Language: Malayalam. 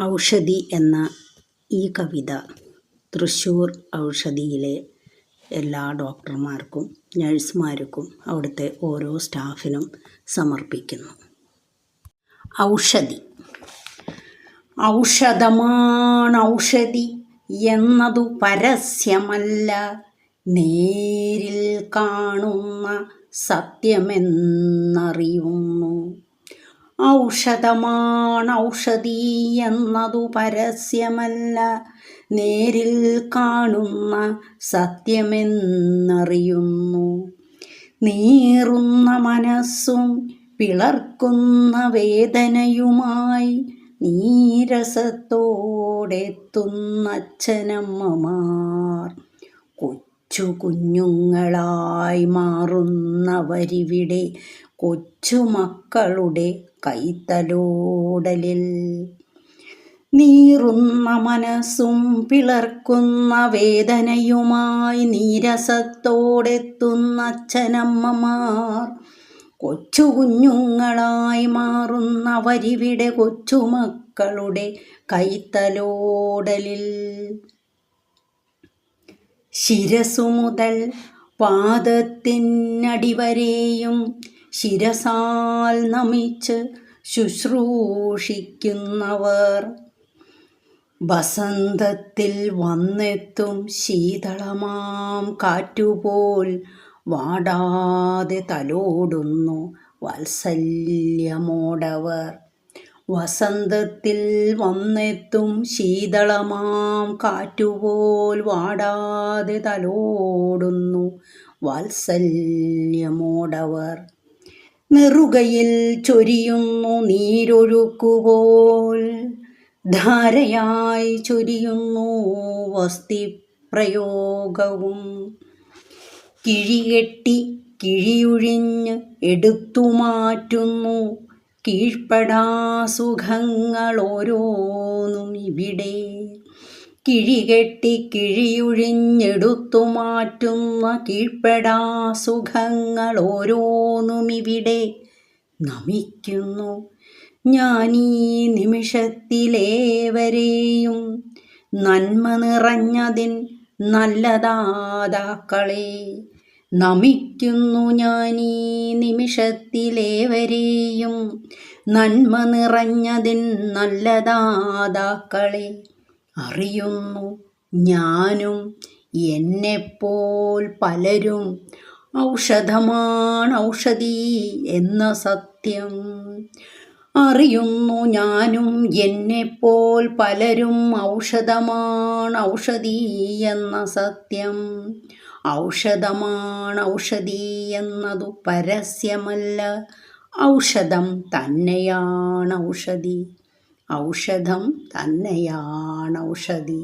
ഔഷധി എന്ന ഈ കവിത തൃശ്ശൂർ ഔഷധിയിലെ എല്ലാ ഡോക്ടർമാർക്കും നഴ്സുമാർക്കും അവിടുത്തെ ഓരോ സ്റ്റാഫിനും സമർപ്പിക്കുന്നു. ഔഷധി. ഔഷധമാണ് ഔഷധി എന്നതു പരസ്യമല്ല. നേരിൽ കാണുന്ന സത്യമെന്നറിയുന്നു. ഔഷധമാണ് ഔഷധി എന്നതു പരസ്യമല്ല. നേരിൽ കാണുന്ന സത്യമെന്നറിയുന്നു. നീറുന്ന മനസ്സും പിളർക്കുന്ന വേദനയുമായി നീരസത്തോടെത്തുന്നച്ഛനമ്മമാർ കൊച്ചു കുഞ്ഞുങ്ങളായി മാറുന്നവരിവിടെ കൊച്ചുമക്കളുടെ കൈത്തലോടലിൽ നീറുന്ന മനസ്സും പിളർക്കുന്ന വേദനയുമായി നീരസത്തോടെത്തുന്ന അച്ഛനമ്മമാർ. കൊച്ചു കുഞ്ഞുങ്ങളായി മാറുന്നവരിവിടെ കൊച്ചുമക്കളുടെ കൈത്തലോടലിൽ ശിരസു മുതൽ പാദത്തിനടിവരെയും ശിരസാൽ നമിച്ച് ശുശ്രൂഷിക്കുന്നവർ. വസന്തത്തിൽ വന്നെത്തും ശീതളമാം കാറ്റുപോൽ. വാടാതെ തലോടുന്നു വാത്സല്യമോടവർ. വസന്തത്തിൽ വന്നെത്തും ശീതളമാം കാറ്റുപോൽ. വാടാതെ തലോടുന്നു വാത്സല്യമോടവർ. നെറുകയിൽ ചൊരിയുന്നു നീരൊഴുക്കുപോൽ. ധാരയായി ചൊരിയുന്നു വസ്തിപ്രയോഗവും. കിഴികെട്ടി കിഴിയുഴിഞ്ഞ് എടുത്തു മാറ്റുന്നു കീഴ്പ്പെടാസുഖങ്ങൾ ഓരോന്നും ഇവിടെ. കിഴികെട്ടി കിഴിയുഴിഞ്ഞെടുത്തു മാറ്റുന്ന കീഴ്പ്പെടാസുഖങ്ങൾ ഓരോന്നും ഇവിടെ നമിക്കുന്നു. ഞാനീ നിമിഷത്തിലേവരെയും നന്മ നിറഞ്ഞതിൻ നല്ലതാതാക്കളെ നമിക്കുന്നു. ഞാനീ നിമിഷത്തിലേവരെയും നന്മ നിറഞ്ഞതിൻ നല്ലതാതാക്കളെ അറിയുന്നു. ഞാനും എന്നെപ്പോൽ പലരും. ഔഷധമാണ് ഔഷധി എന്ന സത്യം. അറിയുന്നു ഞാനും എന്നെപ്പോൽ പലരും. ഔഷധമാണ് ഔഷധി എന്ന സത്യം. ഔഷധമാണ് ഔഷധി എന്നതു പരസ്യമല്ല. ഔഷധം തന്നെയാണ് ഔഷധി. ഔഷധം തന്നെയാണ് ഔഷധി